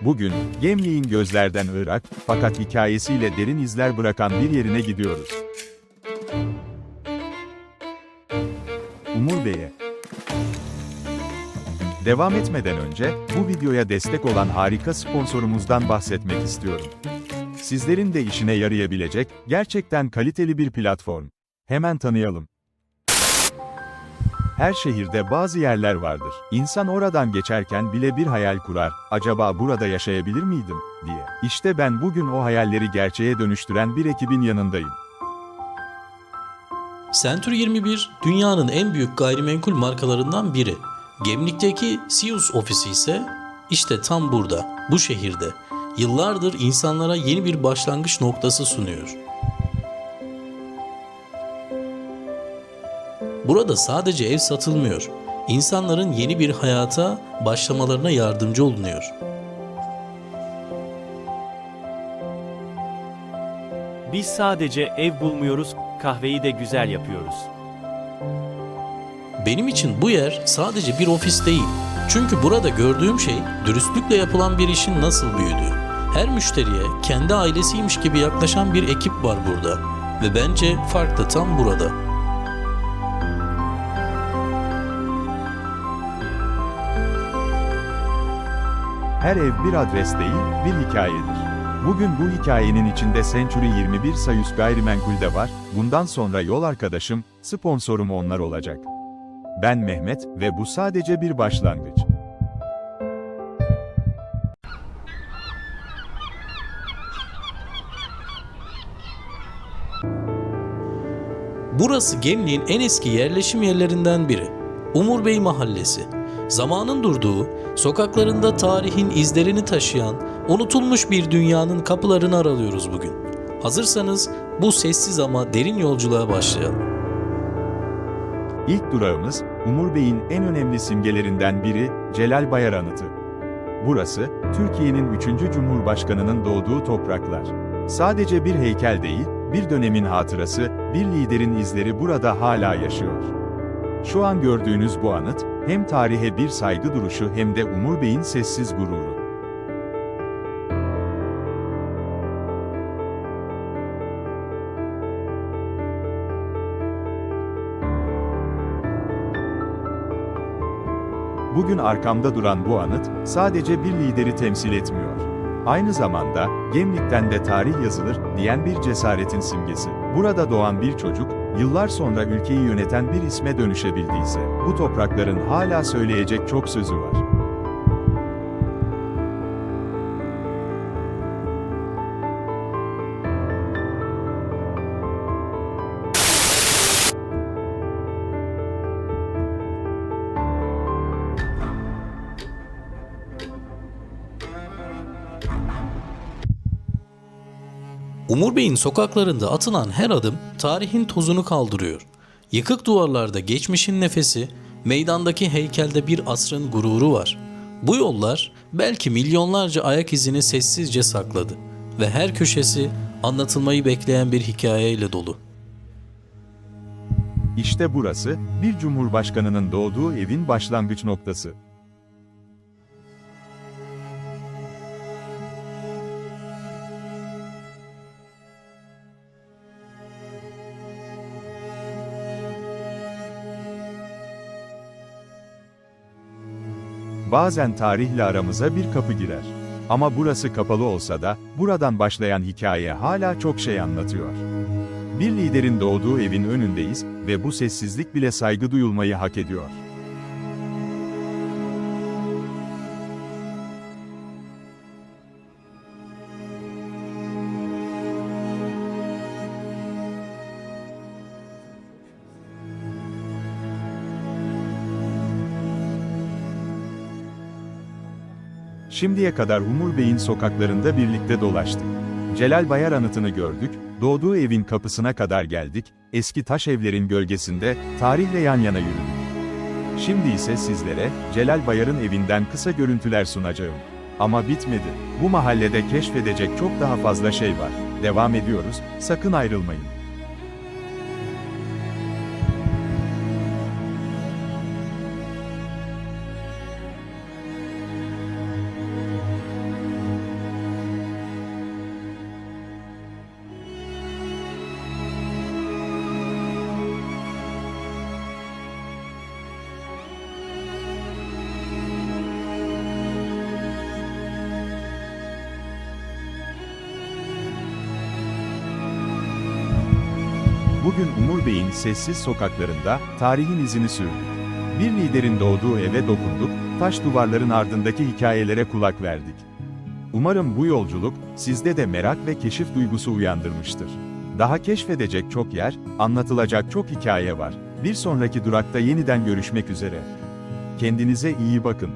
Bugün, Gemliğin gözlerden ırak, fakat hikayesiyle derin izler bırakan bir yerine gidiyoruz. Umur Bey'e. Devam etmeden önce, bu videoya destek olan harika sponsorumuzdan bahsetmek istiyorum. Sizlerin de işine yarayabilecek, gerçekten kaliteli bir platform. Hemen tanıyalım. Her şehirde bazı yerler vardır. İnsan oradan geçerken bile bir hayal kurar, acaba burada yaşayabilir miydim, diye. İşte ben bugün o hayalleri gerçeğe dönüştüren bir ekibin yanındayım. Century 21 dünyanın en büyük gayrimenkul markalarından biri. Gemlik'teki Sius ofisi ise işte tam burada, bu şehirde. Yıllardır insanlara yeni bir başlangıç noktası sunuyor. Burada sadece ev satılmıyor. İnsanların yeni bir hayata başlamalarına yardımcı olunuyor. Biz sadece ev bulmuyoruz, kahveyi de güzel yapıyoruz. Benim için bu yer sadece bir ofis değil. Çünkü burada gördüğüm şey dürüstlükle yapılan bir işin nasıl büyüdüğü. Her müşteriye kendi ailesiymiş gibi yaklaşan bir ekip var burada. Ve bence fark da tam burada. Her ev bir adres değil, bir hikayedir. Bugün bu hikayenin içinde Century 21 Sayus Gayrimenkul de var, bundan sonra yol arkadaşım, sponsorum onlar olacak. Ben Mehmet ve bu sadece bir başlangıç. Burası Gemliğin en eski yerleşim yerlerinden biri. Umur Bey Mahallesi. Zamanın durduğu, sokaklarında tarihin izlerini taşıyan, unutulmuş bir dünyanın kapılarını aralıyoruz bugün. Hazırsanız bu sessiz ama derin yolculuğa başlayalım. İlk durağımız, Umur Bey'in en önemli simgelerinden biri, Celal Bayar Anıtı. Burası, Türkiye'nin 3. Cumhurbaşkanı'nın doğduğu topraklar. Sadece bir heykel değil, bir dönemin hatırası, bir liderin izleri burada hala yaşıyor. Şu an gördüğünüz bu anıt, hem tarihe bir saygı duruşu hem de Umur Bey'in sessiz gururu. Bugün arkamda duran bu anıt, sadece bir lideri temsil etmiyor. Aynı zamanda, Gemlik'ten de tarih yazılır, diyen bir cesaretin simgesi. Burada doğan bir çocuk, yıllar sonra ülkeyi yöneten bir isme dönüşebildiyse, bu toprakların hala söyleyecek çok sözü var. Umur Bey'in sokaklarında atılan her adım tarihin tozunu kaldırıyor. Yıkık duvarlarda geçmişin nefesi, meydandaki heykelde bir asrın gururu var. Bu yollar belki milyonlarca ayak izini sessizce sakladı ve her köşesi anlatılmayı bekleyen bir hikayeyle dolu. İşte burası, bir cumhurbaşkanının doğduğu evin başlangıç noktası. Bazen tarihle aramıza bir kapı girer. Ama burası kapalı olsa da, buradan başlayan hikaye hala çok şey anlatıyor. Bir liderin doğduğu evin önündeyiz ve bu sessizlik bile saygı duyulmayı hak ediyor. Şimdiye kadar Umur Bey'in sokaklarında birlikte dolaştık. Celal Bayar anıtını gördük, doğduğu evin kapısına kadar geldik, eski taş evlerin gölgesinde, tarihle yan yana yürüdük. Şimdi ise sizlere, Celal Bayar'ın evinden kısa görüntüler sunacağım. Ama bitmedi. Bu mahallede keşfedecek çok daha fazla şey var. Devam ediyoruz, sakın ayrılmayın. Bugün Umur Bey'in sessiz sokaklarında tarihin izini sürdük. Bir liderin doğduğu eve dokunduk, taş duvarların ardındaki hikayelere kulak verdik. Umarım bu yolculuk sizde de merak ve keşif duygusu uyandırmıştır. Daha keşfedecek çok yer, anlatılacak çok hikaye var. Bir sonraki durakta yeniden görüşmek üzere. Kendinize iyi bakın.